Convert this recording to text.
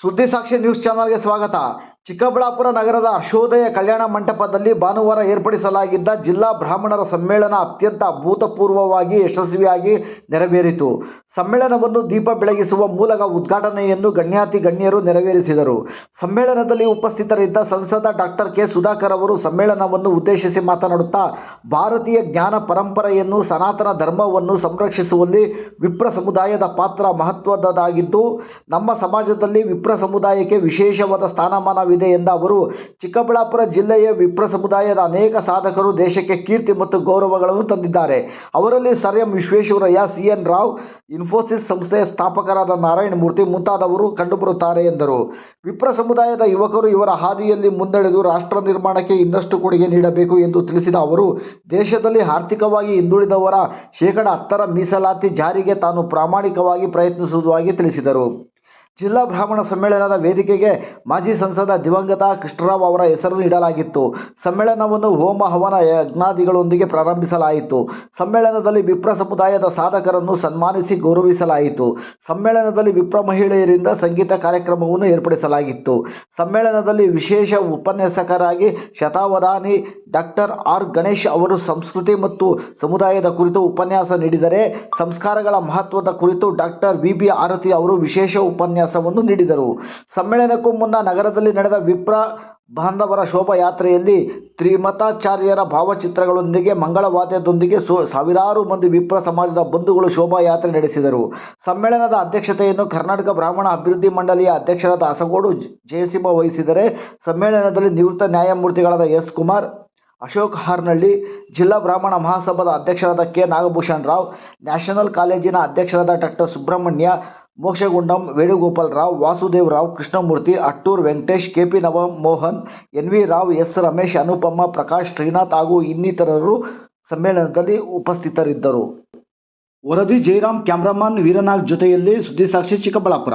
ಸುದ್ದಿ ಸಾಕ್ಷಿ ನ್ಯೂಸ್ ಚಾನಲ್ಗೆ ಸ್ವಾಗತ ಚಿಕ್ಕಬಳ್ಳಾಪುರ ನಗರದ ಅಶೋದಯ ಕಲ್ಯಾಣ ಮಂಟಪದಲ್ಲಿ ಭಾನುವಾರ ಏರ್ಪಡಿಸಲಾಗಿದ್ದ ಜಿಲ್ಲಾ ಬ್ರಾಹ್ಮಣರ ಸಮ್ಮೇಳನ ಅತ್ಯಂತ ಅಭೂತಪೂರ್ವವಾಗಿ ಯಶಸ್ವಿಯಾಗಿ ನೆರವೇರಿತು. ಸಮ್ಮೇಳನವನ್ನು ದೀಪ ಬೆಳಗಿಸುವ ಮೂಲಕ ಉದ್ಘಾಟನೆಯನ್ನು ಗಣ್ಯಾತಿ ಗಣ್ಯರು ನೆರವೇರಿಸಿದರು. ಸಮ್ಮೇಳನದಲ್ಲಿ ಉಪಸ್ಥಿತರಿದ್ದ ಸಂಸದ ಡಾಕ್ಟರ್ ಕೆ. ಸುಧಾಕರ್ ಅವರು ಸಮ್ಮೇಳನವನ್ನು ಉದ್ದೇಶಿಸಿ ಮಾತನಾಡುತ್ತಾ, ಭಾರತೀಯ ಜ್ಞಾನ ಪರಂಪರೆಯನ್ನು ಸನಾತನ ಧರ್ಮವನ್ನು ಸಂರಕ್ಷಿಸುವಲ್ಲಿ ವಿಪ್ರ ಸಮುದಾಯದ ಪಾತ್ರ ಮಹತ್ವದ್ದಾಗಿದ್ದು, ನಮ್ಮ ಸಮಾಜದಲ್ಲಿ ವಿಪ್ರ ಸಮುದಾಯಕ್ಕೆ ವಿಶೇಷವಾದ ಸ್ಥಾನಮಾನವಿದೆ. ಎಂದ ಅವರು, ಚಿಕ್ಕಬಳ್ಳಾಪುರ ಜಿಲ್ಲೆಯ ವಿಪ್ರ ಸಮುದಾಯದ ಅನೇಕ ಸಾಧಕರು ದೇಶಕ್ಕೆ ಕೀರ್ತಿ ಮತ್ತು ಗೌರವಗಳನ್ನು ತಂದಿದ್ದಾರೆ. ಅವರಲ್ಲಿ sir M Visvesvaraya, C N Rao, Infosys ಸಂಸ್ಥೆಯ ಸ್ಥಾಪಕರಾದ ನಾರಾಯಣ ಮೂರ್ತಿ ಮುಂತಾದವರು ಕಂಡುಬರುತ್ತಾರೆ ಎಂದರು. ವಿಪ್ರ ಸಮುದಾಯದ ಯುವಕರು ಇವರ ಹಾದಿಯಲ್ಲಿ ಮುನ್ನಡೆದು ರಾಷ್ಟ್ರ ನಿರ್ಮಾಣಕ್ಕೆ ಇನ್ನಷ್ಟು ಕೊಡುಗೆ ನೀಡಬೇಕು ಎಂದು ತಿಳಿಸಿದ ಅವರು, ದೇಶದಲ್ಲಿ ಆರ್ಥಿಕವಾಗಿ ಹಿಂದುಳಿದವರ ಶೇಕಡ ಹತ್ತರ ಮೀಸಲಾತಿ ಜಾರಿಗೆ ತಾನು ಪ್ರಾಮಾಣಿಕವಾಗಿ ಪ್ರಯತ್ನಿಸುವುದಾಗಿ ತಿಳಿಸಿದರು. ಜಿಲ್ಲಾ ಬ್ರಾಹ್ಮಣ ಸಮ್ಮೇಳನದ ವೇದಿಕೆಗೆ ಮಾಜಿ ಸಂಸದ ದಿವಂಗತ ಕೃಷ್ಣರಾವ್ ಅವರ ಹೆಸರು ನೀಡಲಾಗಿತ್ತು ಸಮ್ಮೇಳನವನ್ನು ಹೋಮ ಹವನ ಯಜ್ಞಾದಿಗಳೊಂದಿಗೆ ಪ್ರಾರಂಭಿಸಲಾಯಿತು. ಸಮ್ಮೇಳನದಲ್ಲಿ ವಿಪ್ರ ಸಮುದಾಯದ ಸಾಧಕರನ್ನು ಸನ್ಮಾನಿಸಿ ಗೌರವಿಸಲಾಯಿತು. ಸಮ್ಮೇಳನದಲ್ಲಿ ವಿಪ್ರ ಮಹಿಳೆಯರಿಂದ ಸಂಗೀತ ಕಾರ್ಯಕ್ರಮವನ್ನು ಏರ್ಪಡಿಸಲಾಗಿತ್ತು. ಸಮ್ಮೇಳನದಲ್ಲಿ ವಿಶೇಷ ಉಪನ್ಯಾಸಕರಾಗಿ ಶತಾವಧಾನಿ ಡಾಕ್ಟರ್ ಆರ್ ಗಣೇಶ್ ಅವರು ಸಂಸ್ಕೃತಿ ಮತ್ತು ಸಮುದಾಯದ ಕುರಿತು ಉಪನ್ಯಾಸ ನೀಡಿದರೆ, ಸಂಸ್ಕಾರಗಳ ಮಹತ್ವದ ಕುರಿತು ಡಾಕ್ಟರ್ ವಿ ಬಿ ಆರತಿ ಅವರು ವಿಶೇಷ ಉಪನ್ಯಾಸವನ್ನು ನೀಡಿದರು. ಸಮ್ಮೇಳನಕ್ಕೂ ಮುನ್ನ ನಗರದಲ್ಲಿ ನಡೆದ ವಿಪ್ರ ಬಾಂಧವರ ಶೋಭಾಯಾತ್ರೆಯಲ್ಲಿ ತ್ರಿಮತಾಚಾರ್ಯರ ಭಾವಚಿತ್ರಗಳೊಂದಿಗೆ ಮಂಗಳವಾದ್ಯದೊಂದಿಗೆ ಸೋ, ಸಾವಿರಾರು ಮಂದಿ ವಿಪ್ರ ಸಮಾಜದ ಬಂಧುಗಳು ಶೋಭಾಯಾತ್ರೆ ನಡೆಸಿದರು. ಸಮ್ಮೇಳನದ ಅಧ್ಯಕ್ಷತೆಯನ್ನು ಕರ್ನಾಟಕ ಬ್ರಾಹ್ಮಣ ಅಭಿವೃದ್ಧಿ ಮಂಡಳಿಯ ಅಧ್ಯಕ್ಷರಾದ ಅಸಗೋಡು ಜಯಸಿಂಹ ವಹಿಸಿದರೆ, ಸಮ್ಮೇಳನದಲ್ಲಿ ನಿವೃತ್ತ ನ್ಯಾಯಮೂರ್ತಿಗಳಾದ ಎಸ್. ಕುಮಾರ್ ಅಶೋಕ್ ಹಾರ್ನಳ್ಳಿ ಜಿಲ್ಲಾ ಬ್ರಾಹ್ಮಣ ಮಹಾಸಭಾದ ಅಧ್ಯಕ್ಷರಾದ ಕೆ ನಾಗಭೂಷಣ್ ರಾವ್, ನ್ಯಾಷನಲ್ ಕಾಲೇಜಿನ ಅಧ್ಯಕ್ಷರಾದ doctor Subrahmanya, Mokshagundam Venugopal Rao, Vasudev Rao, Krishnamurthy, Attur Venkatesh, KP Mohan N V Rao, S Ramesh Anupamma Prakash, Srinath ಹಾಗೂ ಇನ್ನಿತರರು ಸಮ್ಮೇಳನದಲ್ಲಿ ಉಪಸ್ಥಿತರಿದ್ದರು. ವರದಿ ಜಯರಾಮ್ ಕ್ಯಾಮ್ರಾಮನ್ ವೀರನಾಗ್ ಜೊತೆಯಲ್ಲಿ ಸುದ್ದಿಸಾಕ್ಷಿ ಚಿಕ್ಕಬಳ್ಳಾಪುರ.